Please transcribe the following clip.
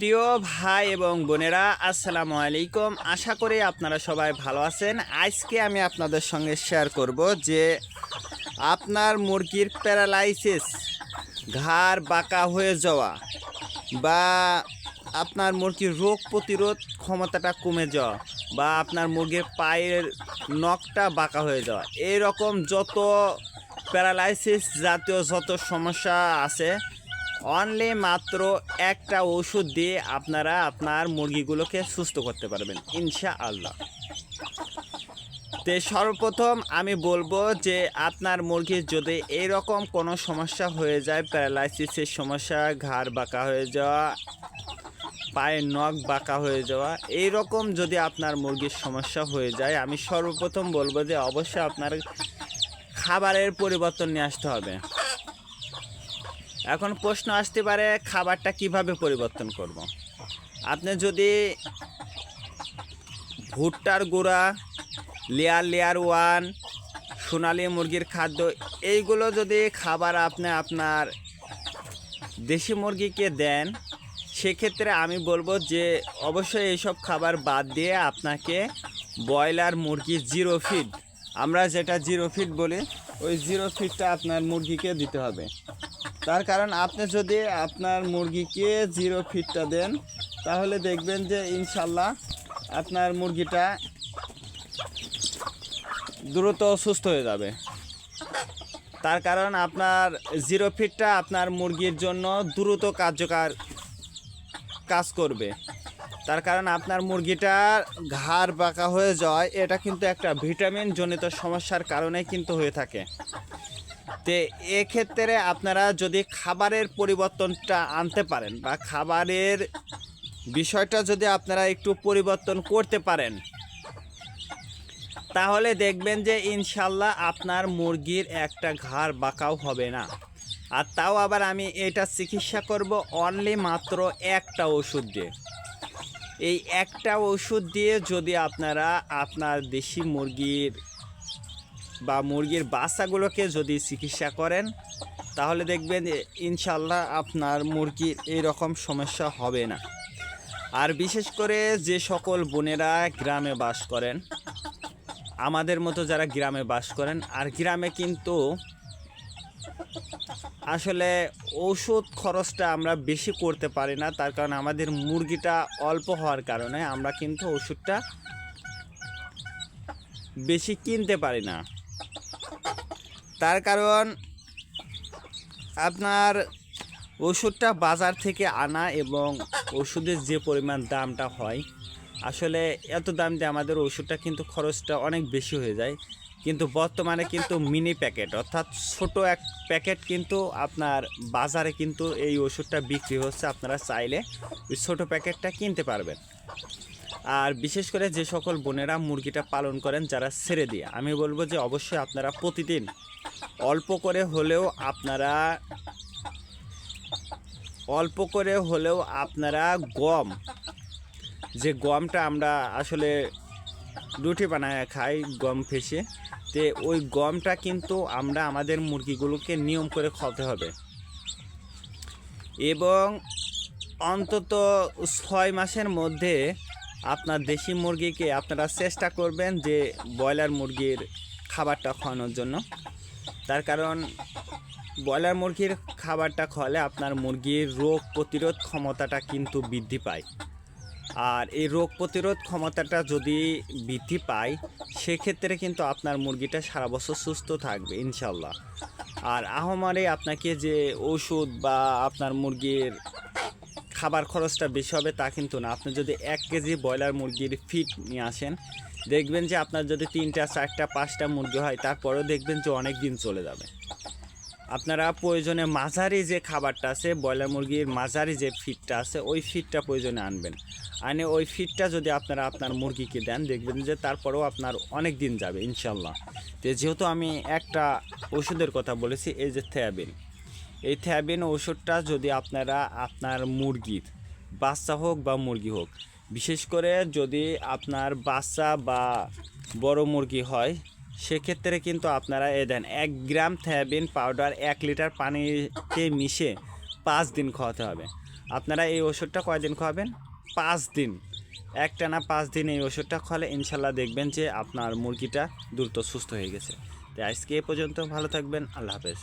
প্রিয় ভাই এবং বোনেরা, আসসালামু আলাইকুম। আশা করি আপনারা সবাই ভালো আছেন। আজকে আমি আপনাদের সঙ্গে শেয়ার করব যে আপনার মুরগির প্যারালাইসিস ঘাড় বাঁকা হয়ে যাওয়া বা আপনার মুরগির রোগ প্রতিরোধ ক্ষমতাটা কমে যাওয়া বা আপনার মুরগির পায়ের নখটা বাঁকা হয়ে যাওয়া এই রকম যত প্যারালাইসিস জাতীয় যত সমস্যা আছে অনলি মাত্র একটা ওষুধ দিয়ে আপনারা আপনার মুরগিগুলোকে সুস্থ করতে পারবেন ইনশা আল্লাহ তে সর্বপ্রথম আমি বলব যে আপনার মুরগির যদি এরকম কোনো সমস্যা হয়ে যায়, প্যারালাইসিসের সমস্যা, ঘাড় বাঁকা হয়ে যাওয়া, পায়ের নখ বাঁকা হয়ে যাওয়া এই রকম যদি আপনার মুরগির সমস্যা হয়ে যায়, আমি সর্বপ্রথম বলব যে অবশ্যই আপনার খাবারের পরিবর্তন নিয়ে আসতে হবে। এখন প্রশ্ন আসতে পারে, খাবারটা কীভাবে পরিবর্তন করব। আপনি যদি ভুট্টার গুঁড়া, লেয়ার লেয়ার ওয়ান, সোনালি মুরগির খাদ্য, এইগুলো যদি খাবার আপনি আপনার দেশি মুরগিকে দেন, সেক্ষেত্রে আমি বলব যে অবশ্যই এইসব খাবার বাদ দিয়ে আপনাকে ব্রয়লার মুরগি জিরো ফিড, আমরা যেটা জিরো ফিড বলি, ওই জিরো ফিডটা আপনার মুরগিকে দিতে হবে তার কারণ আপনি যদি আপনার মুরগিকে জিরো ফিটটা দেন, তাহলে দেখবেন যে ইনশাল্লাহ আপনার মুরগিটা দ্রুত সুস্থ হয়ে যাবে। তার কারণ আপনার জিরো ফিটটা আপনার মুরগির জন্য দ্রুত কার্যকর কাজ করবে। তার কারণ আপনার মুরগিটার ঘাড় বাঁকা হয়ে যায় এটা কিন্তু একটা ভিটামিন জনিত সমস্যার কারণে কিন্তু হয়ে থাকে। তে এক্ষেত্রে আপনারা যদি খাবারের পরিবর্তনটা আনতে পারেন বা খাবারের বিষয়টা যদি আপনারা একটু পরিবর্তন করতে পারেন, তাহলে দেখবেন যে ইনশাল্লাহ আপনার মুরগির একটা ঘাড় বাঁকাও হবে না। আর তাও আবার আমি এটা চিকিৎসা করব অনলি মাত্র একটা ওষুধ দিয়ে। এই একটা ওষুধ দিয়ে যদি আপনারা আপনার দেশি মুরগির বা মুরগির বাচ্চাগুলোকে যদি চিকিৎসা করেন, তাহলে দেখবেন ইনশাল্লাহ আপনার মুরগির এই রকম সমস্যা হবে না। আর বিশেষ করে যে সকল বোনেরা গ্রামে বাস করেন, আমাদের মতো যারা গ্রামে বাস করেন, আর গ্রামে কিন্তু আসলে ওষুধ খরচটা আমরা বেশি করতে পারি না, তার কারণ আমাদের মুরগিটা অল্প হওয়ার কারণে আমরা কিন্তু ওষুধটা বেশি কিনতে পারি না। তার কারণ আপনার ওষুধটা বাজার থেকে আনা এবং ওষুধের যে পরিমাণ দামটা হয়, আসলে এত দাম দিয়ে আমাদের ওষুধটা কিন্তু খরচটা অনেক বেশি হয়ে যায়। কিন্তু বর্তমানে কিন্তু মিনি প্যাকেট অর্থাৎ ছোট এক প্যাকেট কিন্তু আপনার বাজারে কিন্তু এই ওষুধটা বিক্রি হচ্ছে। আপনারা চাইলে ওই ছোটো প্যাকেটটা কিনতে পারবেন। আর বিশেষ করে যে সকল বোনেরা মুরগিটা পালন করেন, যারা ছেড়ে দিয়ে, আমি বলব যে অবশ্যই আপনারা প্রতিদিন অল্প করে হলেও আপনারা অল্প করে হলেও আপনারা গম, যে গমটা আমরা আসলে রুটি বানায় খাই গম ফেসে, তে ওই গমটা কিন্তু আমরা আমাদের মুরগিগুলোকে নিয়ম করে খাওয়াতে হবে। এবং অন্তত ছয় মাসের মধ্যে আপনার দেশি মুরগিকে আপনারা চেষ্টা করবেন যে ব্রয়লার মুরগির খাবারটা খাওয়ানোর জন্য। তার কারণ ব্রয়লার মুরগির খাবারটা খাওয়ালে আপনার মুরগির রোগ প্রতিরোধ ক্ষমতাটা কিন্তু বৃদ্ধি পায়। আর এই রোগ প্রতিরোধ ক্ষমতাটা যদি বৃদ্ধি পায়, সেক্ষেত্রে কিন্তু আপনার মুরগিটা সারা বছর সুস্থ থাকবে ইনশাল্লাহ আর আহমারে আপনাকে যে ওষুধ বা আপনার মুরগির খাবার খরচটা বেশি হবে তা কিন্তু না। আপনি যদি এক কেজি ব্রয়লার মুরগির ফিট নিয়ে আসেন দেখবেন যে আপনার যদি তিনটা, চারটা, পাঁচটা মুরগি হয়, তারপরেও দেখবেন যে অনেক দিন চলে যাবে। আপনারা প্রয়োজনে মাঝারি যে খাবারটা আছে, ব্রয়লার মুরগির মাঝারি যে ফিটটা আছে, ওই ফিটটা প্রয়োজনে আনবেন। আনে ওই ফিটটা যদি আপনারা আপনার মুরগিকে দেন, দেখবেন যে তারপরেও আপনার অনেক দিন যাবে ইনশাল্লাহ তো যেহেতু আমি একটা ওষুধের কথা বলেছি, এই যে থ্যাবিন। এই থ্যাবিন ওষুধটা যদি আপনারা আপনার মুরগির বাচ্চা হোক বা মুরগি হোক বিশেষ করে যদি আপনার বাচ্চা বা বড় মুরগি হয়, সেক্ষেত্রে কিন্তু আপনারা এ দেন এক গ্রাম থ্যাবিন পাউডার এক লিটার পানিতে মিশে পাঁচ দিন খাওয়াতে হবে। আপনারা এই ওষুধটা কয়দিন খাওয়াবেন? পাঁচ দিন। একটা না পাঁচ দিন এই ওষুধটা খাওয়ালে ইনশাল্লাহ দেখবেন যে আপনার মুরগিটা দ্রুত সুস্থ হয়ে গেছে। তাই আজকে এ পর্যন্ত ভালো থাকবেন। আল্লাহ হাফেজ।